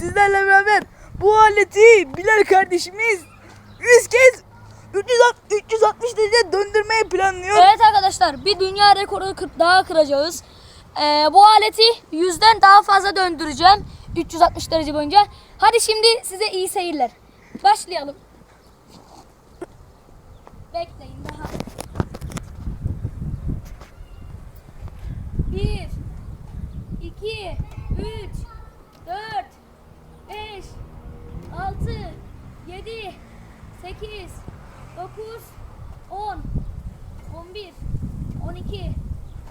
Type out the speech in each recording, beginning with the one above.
sizlerle beraber bu aleti Bilal kardeşimiz 100 kez 360, 360 derece döndürmeyi planlıyor. Evet arkadaşlar bir dünya rekoru daha kıracağız. Ee, bu aleti yüzden daha fazla döndüreceğim. 360 derece boyunca. Hadi şimdi size iyi seyirler. Başlayalım. Bekleyin daha. 1 2 3 4 5 6 7 8 9 10 11 12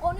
13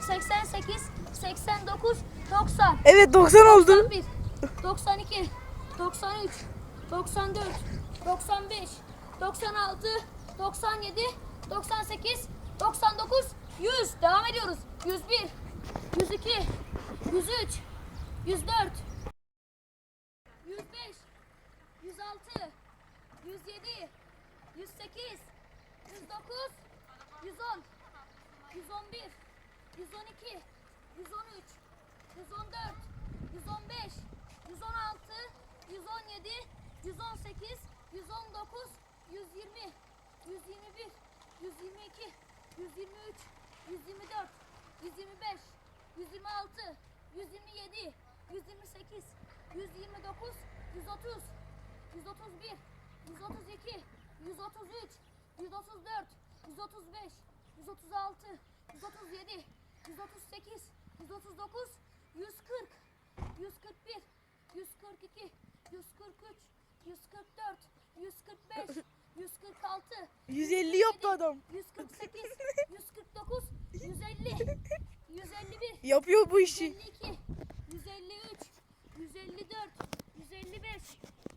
88 89 90 Evet 90 oldu. 91 92 93 94 95 96 97 98 99 100 devam ediyoruz. 101 102 103 104 105 106 107 108 109 110 111 112 113 114 115 116 117 118 119 120 121 122 123 124 125 126 127 128 129 130 131 132 133 134 135 136 137 138 139 140 141 142 143 144 145 146 150 yaptı adam. 148 149 150 151 Yapıyor bu işi. 152, 153, 154, 155,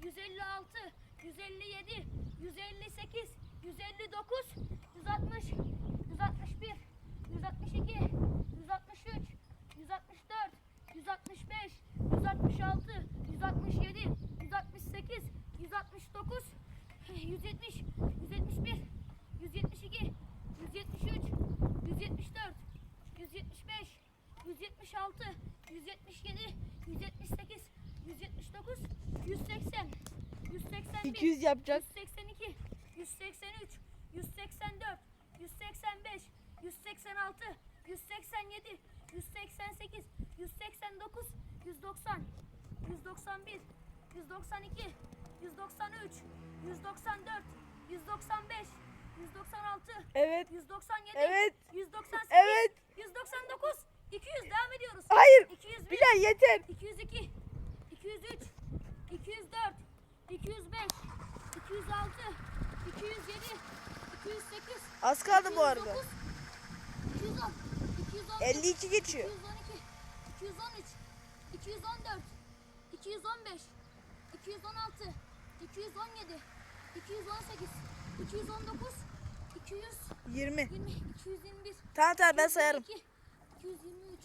156, 157, 158, 159, 160, 161, 162, 163, 164, 165, 166, 167, 168, 169, 170, 171, 172, 173, 174, 175, 176, 177, 178, 179, 180, 181, 200 yapacak. 182, 183, 184, 185, 186, 187, 188, 189, 190, 191, 192, 193, 194, 195, 196, Evet. 197, Evet. 198, Evet. 199, 200 devam ediyoruz. Hayır. 201, Bilal yeter. 202, 203, 204, 205, 206, 207, 208, Az kaldı bu arada. 209, 210, 211, 52 geçiyor. 212, 213, 214, 215, 216, 217, 218, 219, 220, 20. 221, Tamam tamam ben sayarım. 223,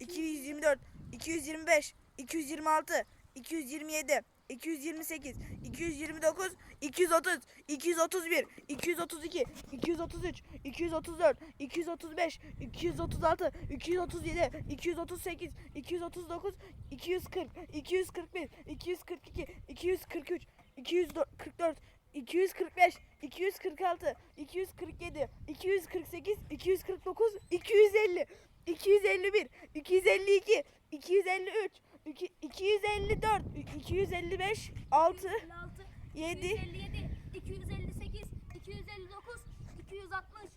224, 225, 226, 227, 228, 229, 230, 231, 232, 233, 234, 235, 236, 237, 238, 239, 240, 241, 242, 243, 244, 245, 246, 247, 248, 249, 250, 251, 252, 253, 254, 255, 6, 56, 7, 257, 258, 259,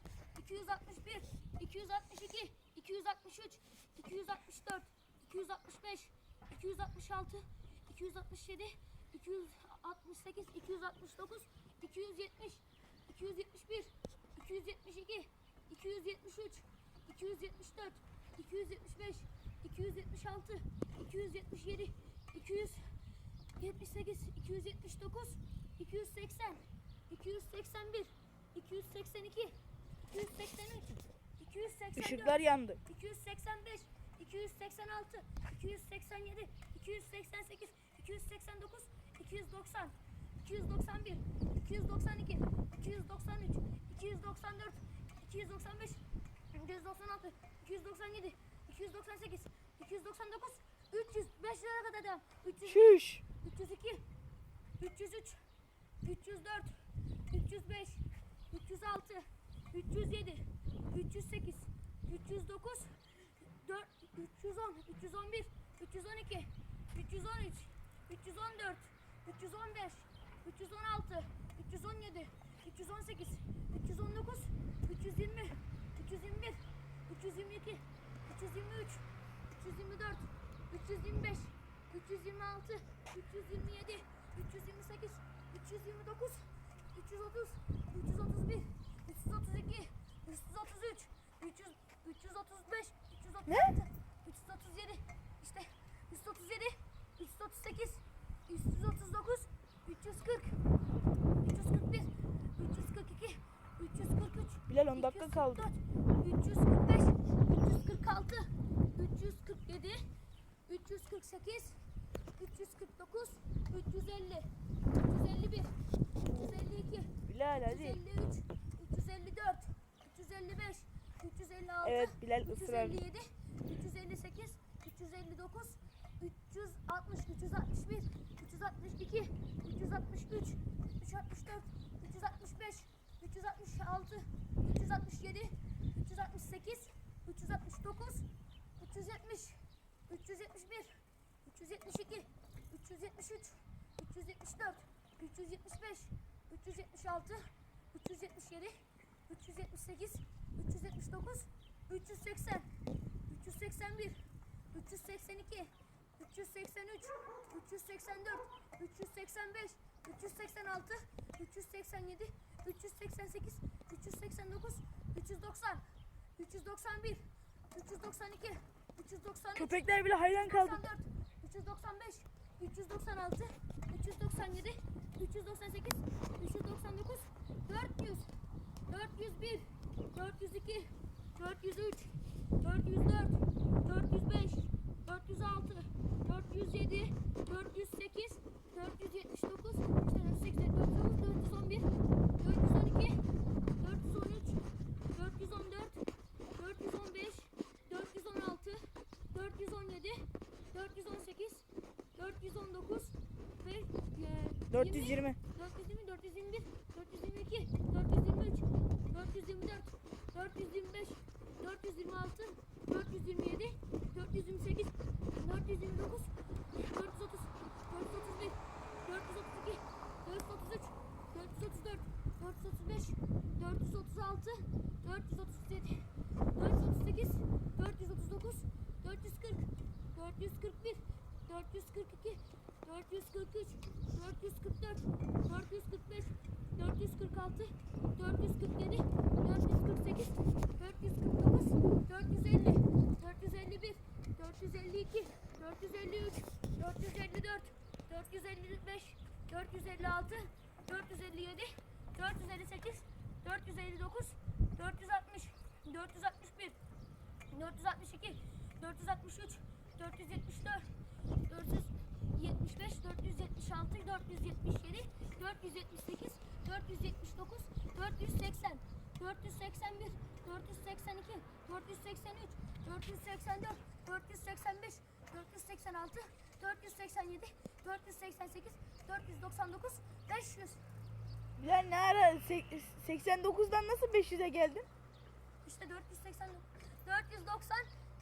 260, 261, 262, 263, 264, 265, 266, 267, 268, 269, 270, 271, 272, 273, 274, 275, 276, 277, 200, 78, 279, 280, 281, 282, 283, 284, ışıklar yandı. 285, 286, 287, 288, 289, 290, 291, 292, 293, 294, 295, 296, 297, 298, 299, 300, 5 lira kadar devam. 300, Şuş. 302, 303, 304, 305, 306, 307, 308, 309, 4, 310, 311, 312, 313, 314, 315, 316, 317, 318, 319, 320, 321, 322, 323, 324, 325, 326, 327, 328, 329, 330, 331, 332, 333, 300, 335, 336, Ne? 337, işte 337, 338, 339, 340, 341, 342, 343, Bilal, on dakika kaldı. 345, 346, 347, 348, 349, 350, 351, 352, Bilal hadi. 353, 354, 355, 356, Evet, Bilal ısrar. 357, 358, 359, 360, 361, 362, 363, 364, 365, 366, 367, 368, 369, 370, 371, 372, 373, 374, 375, 376, 377, 378, 379, 380, 381, 382, 383, 384, 385, 386, 387, 388, 389, 390, 391, 392, 393, Köpekler bile hayran kaldı. 394, 395, 396, 397, 398, 399, 400, 401, 402, 403, 404, 420. 420, 421, 422, 423, 424, 425, 426, 427, 428, 429, 430, 431, 432, 433, 434, 435, 436, 437, 438, 439, 440, 441, 442, 443, 444, 445, 446, 447, 448, 449, 450, 451, 452, 453, 454, 455, 456, 457, 458, 459, 460, 461, 462, 463, 474, 475, 475, 476, 477, 478, 479, 480, 481, 482, 483, 484, 485, 486, 487, 488, 499, 500. Bilal ne ara sek- 89'dan nasıl 500'e geldin? İşte 480, 490,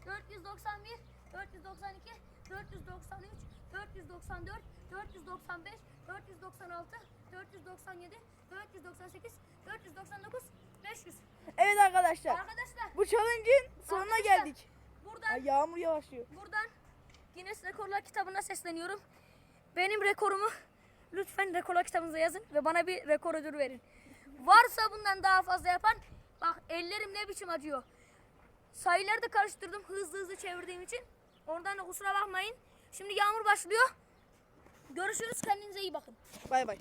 491, 492, 493, 494, 495, 496, 497, 498, 499, 500. Evet arkadaşlar. Arkadaşlar Bu challenge'in sonuna Arkadaşlar, geldik. buradan Ay, yağmur yavaşlıyor. buradan Guinness Rekorlar kitabına sesleniyorum. Benim rekorumu lütfen rekorlar kitabınıza yazın ve bana bir rekor ödülü verin. Varsa bundan daha fazla yapan bak ellerim ne biçim acıyor. Sayıları da karıştırdım hızlı hızlı çevirdiğim için. Ondan da kusura bakmayın. Şimdi yağmur başlıyor. Görüşürüz kendinize iyi bakın. Bay bay.